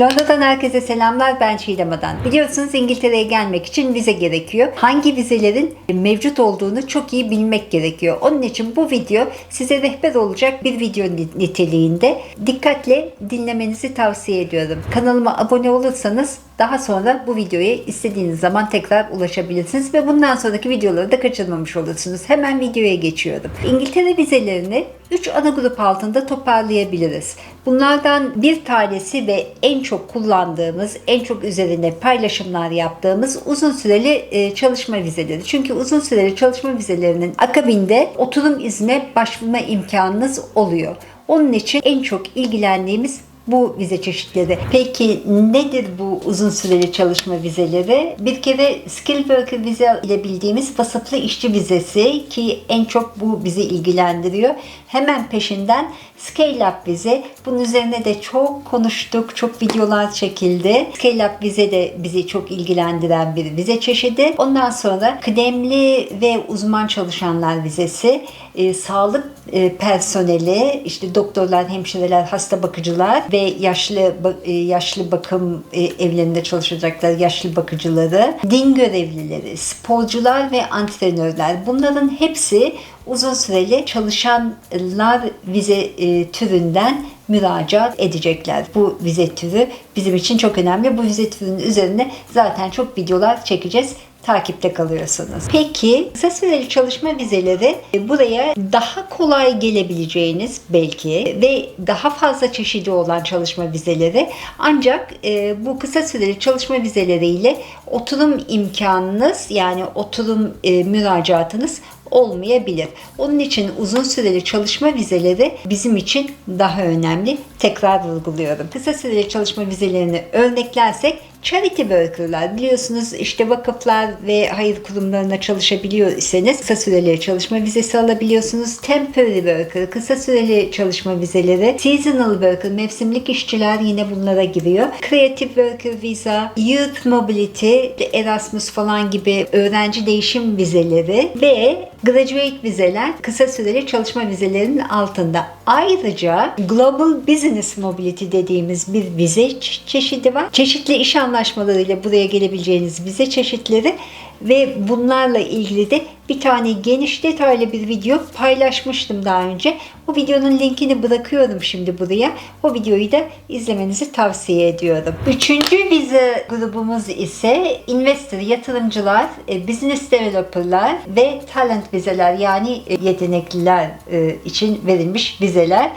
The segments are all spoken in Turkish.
Londra'dan herkese selamlar ben Çiğdem Adan. Biliyorsunuz İngiltere'ye gelmek için vize gerekiyor. Hangi vizelerin mevcut olduğunu çok iyi bilmek gerekiyor. Onun için bu video size rehber olacak bir video niteliğinde. Dikkatle dinlemenizi tavsiye ediyorum. Kanalıma abone olursanız daha sonra bu videoya istediğiniz zaman tekrar ulaşabilirsiniz ve bundan sonraki videoları da kaçırmamış olursunuz. Hemen videoya geçiyorum. İngiltere vizelerini 3 ana grup altında toparlayabiliriz. Bunlardan bir tanesi ve en çok kullandığımız, en çok üzerine paylaşımlar yaptığımız uzun süreli e, çalışma vizeleri. Çünkü uzun süreli çalışma vizelerinin akabinde oturum iznine başvurma imkanınız oluyor. Onun için en çok ilgilendiğimiz bu vize çeşitleri. Peki nedir bu uzun süreli çalışma vizeleri? Bir kere skill worker vize ile bildiğimiz vasıflı işçi vizesi ki en çok bu bizi ilgilendiriyor. Hemen peşinden Scale Up vize. Bunun üzerine de çok konuştuk, çok videolar çekildi. Scale Up vize de bizi çok ilgilendiren bir vize çeşidi. Ondan sonra kıdemli ve uzman çalışanlar vizesi, e, sağlık e, personeli, işte doktorlar, hemşireler, hasta bakıcılar ve yaşlı e, yaşlı bakım e, evlerinde çalışacaklar yaşlı bakıcıları, din görevlileri, sporcular ve antrenörler. Bunların hepsi uzun süreli çalışanlar vize e, türünden müracaat edecekler. Bu vize türü bizim için çok önemli. Bu vize türünün üzerine zaten çok videolar çekeceğiz takipte kalıyorsunuz. Peki kısa süreli çalışma vizeleri e, buraya daha kolay gelebileceğiniz belki ve daha fazla çeşidi olan çalışma vizeleri ancak e, bu kısa süreli çalışma vizeleriyle oturum imkanınız yani oturum e, müracaatınız olmayabilir. Onun için uzun süreli çalışma vizeleri bizim için daha önemli. Tekrar vurguluyorum. Kısa süreli çalışma vizelerini örneklersek charity worker'lar biliyorsunuz işte vakıflar ve hayır kurumlarına çalışabiliyorsanız kısa süreli çalışma vizesi alabiliyorsunuz. Temporary worker, kısa süreli çalışma vizeleri, seasonal worker, mevsimlik işçiler yine bunlara giriyor. Creative worker visa, youth mobility, Erasmus falan gibi öğrenci değişim vizeleri ve graduate vizeler kısa süreli çalışma vizelerinin altında. Ayrıca Global Business Mobility dediğimiz bir vize çeşidi var. Çeşitli iş anlaşmalarıyla buraya gelebileceğiniz vize çeşitleri ve bunlarla ilgili de bir tane geniş detaylı bir video paylaşmıştım daha önce. O videonun linkini bırakıyorum şimdi buraya. O videoyu da izlemenizi tavsiye ediyorum. Üçüncü vize grubumuz ise investor, yatırımcılar, e, business developerlar ve talent vizeler yani e, yetenekliler e, için verilmiş vizeler.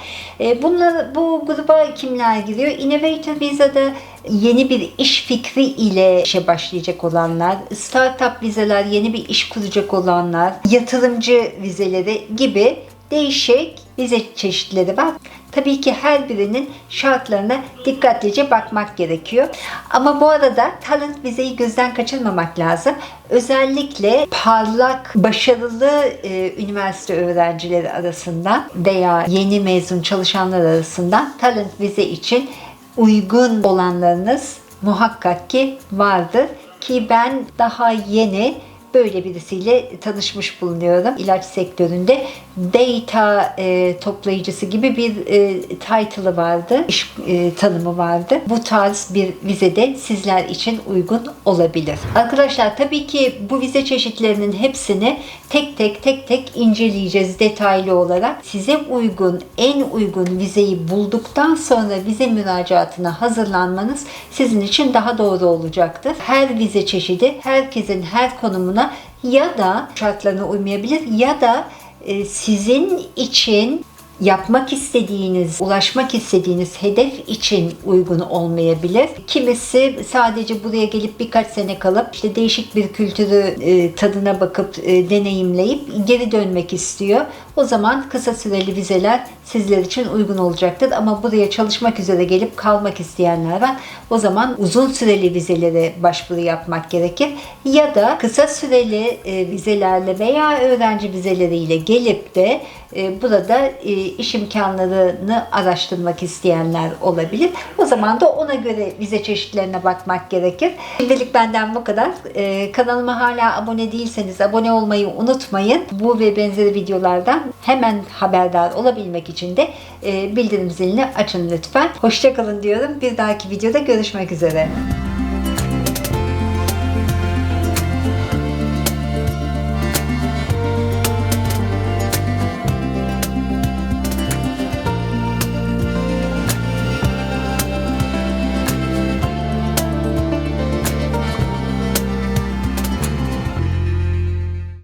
Bunlar, bu gruba kimler giriyor? Innovator vizada yeni bir iş fikri ile işe başlayacak olanlar, startup vizeler, yeni bir iş kuracak olanlar, yatırımcı vizeleri gibi değişik vize çeşitleri var. Tabii ki her birinin şartlarına dikkatlice bakmak gerekiyor. Ama bu arada talent vizeyi gözden kaçırmamak lazım. Özellikle parlak, başarılı e, üniversite öğrencileri arasından veya yeni mezun çalışanlar arasından talent vize için uygun olanlarınız muhakkak ki vardır ki ben daha yeni böyle birisiyle tanışmış bulunuyorum ilaç sektöründe. Data e, toplayıcısı gibi bir e, title'ı vardı, iş e, tanımı vardı. Bu tarz bir vizede sizler için uygun olabilir. Arkadaşlar tabii ki bu vize çeşitlerinin hepsini tek tek tek tek inceleyeceğiz detaylı olarak. Size uygun, en uygun vizeyi bulduktan sonra vize müracaatına hazırlanmanız sizin için daha doğru olacaktır. Her vize çeşidi herkesin her konumuna ya da şartlarına uymayabilir ya da e, sizin için yapmak istediğiniz, ulaşmak istediğiniz hedef için uygun olmayabilir. Kimisi sadece buraya gelip birkaç sene kalıp işte değişik bir kültürü e, tadına bakıp e, deneyimleyip geri dönmek istiyor. O zaman kısa süreli vizeler sizler için uygun olacaktır. Ama buraya çalışmak üzere gelip kalmak isteyenler var. O zaman uzun süreli vizelere başvuru yapmak gerekir. Ya da kısa süreli e, vizelerle veya öğrenci vizeleriyle gelip de e, burada e, iş imkanlarını araştırmak isteyenler olabilir. O zaman da ona göre vize çeşitlerine bakmak gerekir. Şimdilik benden bu kadar. E, kanalıma hala abone değilseniz abone olmayı unutmayın. Bu ve benzeri videolardan hemen haberdar olabilmek için de e, bildirim zilini açın lütfen. Hoşçakalın diyorum. Bir dahaki videoda görüşmek üzere.